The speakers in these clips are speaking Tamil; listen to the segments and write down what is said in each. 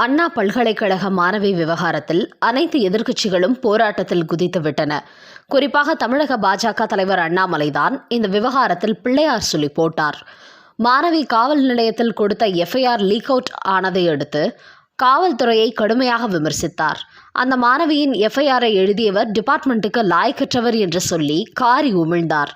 அண்ணா பல்கலைக்கழக மாணவி விவகாரத்தில் அனைத்து எதிர்க்கட்சிகளும் போராட்டத்தில் குதித்துவிட்டன. குறிப்பாக தமிழக பாஜக தலைவர் அண்ணாமலைதான் இந்த விவகாரத்தில் பிள்ளையார் சொல்லி போட்டார். மாணவி காவல் நிலையத்தில் கொடுத்த எஃப்ஐஆர் லீக் அவுட் ஆனதை அடுத்து காவல்துறையை கடுமையாக விமர்சித்தார். அந்த மாணவியின் எஃப்ஐஆரை எழுதியவர் டிபார்ட்மெண்ட்டுக்கு லாயக்கற்றவர் என்று சொல்லி காரி உமிழ்ந்தார்.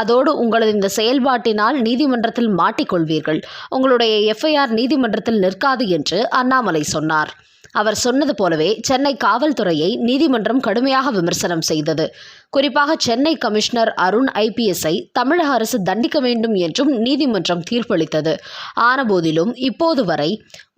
அதோடு உங்களது இந்த செயல்பாட்டினால் நீதிமன்றத்தில் மாட்டிக்கொள்வீர்கள். உங்களுடைய எஃப்ஐஆர் நீதிமன்றத்தில் நிற்காது என்று அண்ணாமலை சொன்னார். அவர் சொன்னது போலவே சென்னை காவல்துறையை நீதிமன்றம் கடுமையாக விமர்சனம் செய்தது. குறிப்பாக சென்னை கமிஷனர் அருண் ஐபிஎஸ்ஐ தமிழக அரசு தண்டிக்க வேண்டும் என்றும் நீதிமன்றம் தீர்ப்பளித்தது. ஆனபோதிலும் இப்போது வரை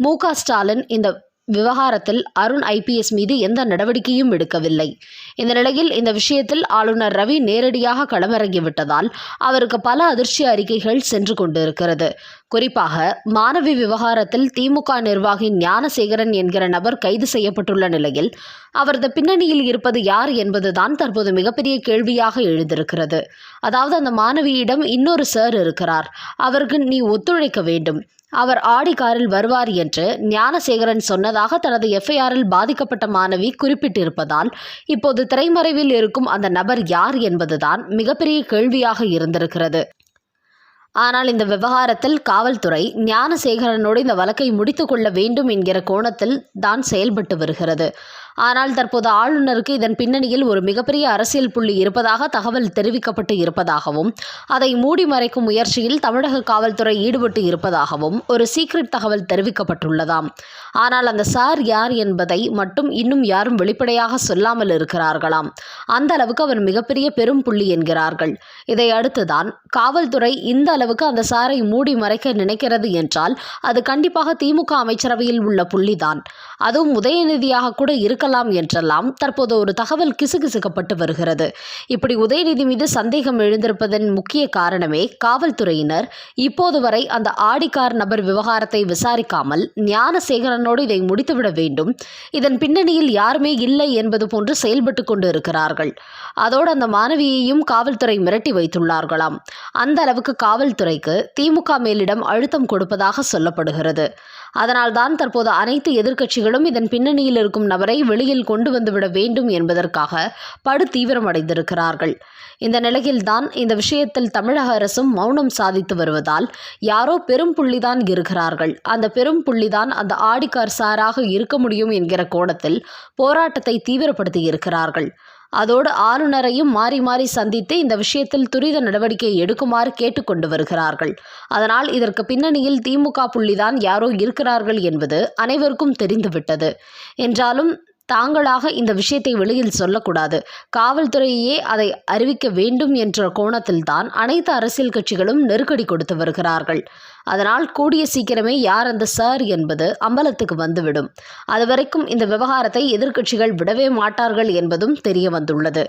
மு ஸ்டாலின் இந்த விவகாரத்தில் அருண் ஐபிஎஸ் மீது எந்த நடவடிக்கையும் எடுக்கவில்லை. இந்த நிலையில் இந்த விஷயத்தில் ஆளுநர் ரவி நேரடியாக களமிறங்கிவிட்டதால் அவருக்கு பல அதிர்ச்சி அறிக்கைகள் சென்று கொண்டிருக்கிறது. குறிப்பாக மாணவி விவகாரத்தில் திமுக நிர்வாகி ஞானசேகரன் என்கிற நபர் கைது செய்யப்பட்டுள்ள நிலையில் அவரது பின்னணியில் இருப்பது யார் என்பதுதான் தற்போது மிகப்பெரிய கேள்வியாக எழுந்திருக்கிறது. அதாவது அந்த மாணவியிடம் இன்னொரு சார் இருக்கிறார். அவருக்கு நீ ஒத்துழைக்க வேண்டும். அவர் ஆடி காரில் வருவார் என்று ஞானசேகரன் சொன்னதாக தனது எஃப்ஐஆரில் பாதிக்கப்பட்ட மாணவி குறிப்பிட்டிருப்பதால் இப்போது திரைமறைவில் இருக்கும் அந்த நபர் யார் என்பதுதான் மிகப்பெரிய கேள்வியாக இருந்திருக்கிறது. ஆனால் இந்த விவகாரத்தில் காவல்துறை ஞானசேகரனோடு இந்த வழக்கை முடித்து கொள்ள வேண்டும் என்கிற கோணத்தில் தான் செயல்பட்டு வருகிறது. ஆனால் தற்போது ஆளுநருக்கு இதன் பின்னணியில் ஒரு மிகப்பெரிய அரசியல் புள்ளி இருப்பதாக தகவல் தெரிவிக்கப்பட்டு இருப்பதாகவும் அதை மூடி மறைக்கும் முயற்சியில் தமிழக காவல்துறை ஈடுபட்டு இருப்பதாகவும் ஒரு சீக்ரெட் தகவல் தெரிவிக்கப்பட்டுள்ளதாம். ஆனால் அந்த சார் யார் என்பதை மட்டும் இன்னும் யாரும் வெளிப்படையாக சொல்லாமல் இருக்கிறார்களாம். அந்த அளவுக்கு அவர் மிகப்பெரிய பெரும் புள்ளி என்கிறார்கள். இதை அடுத்துதான் காவல்துறை இந்த அளவுக்கு அந்த சாரை மூடி மறைக்க நினைக்கிறது என்றால் அது கண்டிப்பாக திமுக அமைச்சரவையில் உள்ள புள்ளிதான். அதுவும் உதயநிதியாக கூட இருக்க இருக்கலாம் என்றெல்லாம் தற்போது ஒரு தகவல் கிசுகிசுக்கப்பட்டு வருகிறது. இப்படி உதயநிதி மீது சந்தேகம் எழுந்திருப்பதன் முக்கிய காரணமே காவல்துறையினர். இப்போது வரை அந்த ஆடிக்கார் நபர் விவகாரத்தை விசாரிக்காமல் ஞானசேகரனோடு இதை முடித்துவிட வேண்டும். இதன் பின்னணியில் யாருமே இல்லை என்பது போன்று செயல்பட்டு கொண்டு இருக்கிறார்கள் அதோடு அந்த மாணவியையும் காவல்துறை மிரட்டி வைத்துள்ளார்களாம். அந்த அளவுக்கு காவல்துறைக்கு திமுக மேலிடம் அழுத்தம் கொடுப்பதாக சொல்லப்படுகிறது. அதனால்தான் தற்போது அனைத்து எதிர்க்கட்சிகளும் இதன் பின்னணியில் இருக்கும் நபரை வெளியில் கொண்டு வந்துவிட வேண்டும் என்பதற்காக படு தீவிரமடைந்திருக்கிறார்கள். இந்த நிலையில்தான் இந்த விஷயத்தில் தமிழக அரசும் மௌனம் சாதித்து வருவதால் யாரோ பெரும் புள்ளிதான் இருக்கிறார்கள். அந்த பெரும் புள்ளிதான் அந்த ஆடிக்கார் சாராக இருக்க முடியும் என்கிற கோணத்தில் போராட்டத்தை தீவிரப்படுத்தி இருக்கிறார்கள் அதோடு ஆளுநரையும் மாறி மாறி சந்தித்து இந்த விஷயத்தில் துரித நடவடிக்கை எடுக்குமாறு கேட்டுக்கொண்டு வருகிறார்கள். அதனால் இதற்கு பின்னணியில் திமுக புள்ளிதான் யாரோ இருக்கிறார்கள் என்பது அனைவருக்கும் தெரிந்துவிட்டது. என்றாலும் தாங்களாக இந்த விஷயத்தை வெளியில் சொல்லக்கூடாது. காவல்துறையே அதை அறிவிக்க வேண்டும் என்ற கோணத்தில்தான் அனைத்து அரசியல் கட்சிகளும் நெருக்கடி கொடுத்து வருகிறார்கள். அதனால் கூடிய சீக்கிரமே யார் அந்த சார் என்பது அம்பலத்துக்கு வந்துவிடும். அதுவரைக்கும் இந்த விவகாரத்தை எதிர்க்கட்சிகள் விடவே மாட்டார்கள் என்பதும் தெரிய வந்துள்ளது.